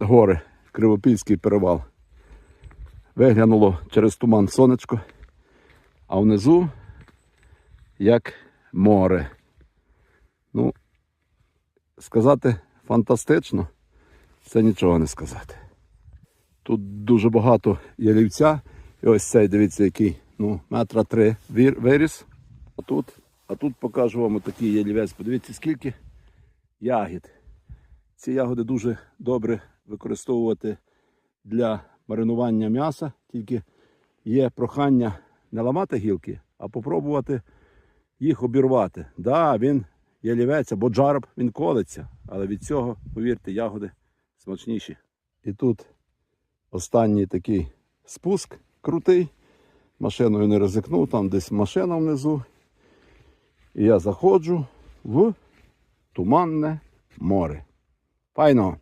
гори, Кривопільський перевал. Виглянуло через туман сонечко, а внизу як море. Ну, сказати фантастично, це нічого не сказати. Тут дуже багато ялівця. І ось цей, дивіться, який ну, метра три виріс. А тут, а тут покажу вам такий ялівець. Подивіться, скільки ягід. Ці ягоди дуже добре використовувати для маринування м'яса, тільки є прохання не ламати гілки, а попробувати їх обірвати. Да, він ялівець або джарб, він колиться, але від цього, повірте, ягоди смачніші. І тут останній такий спуск крутий. Машиною не ризикнув, там десь машина внизу. І я заходжу в туманне море. Файно.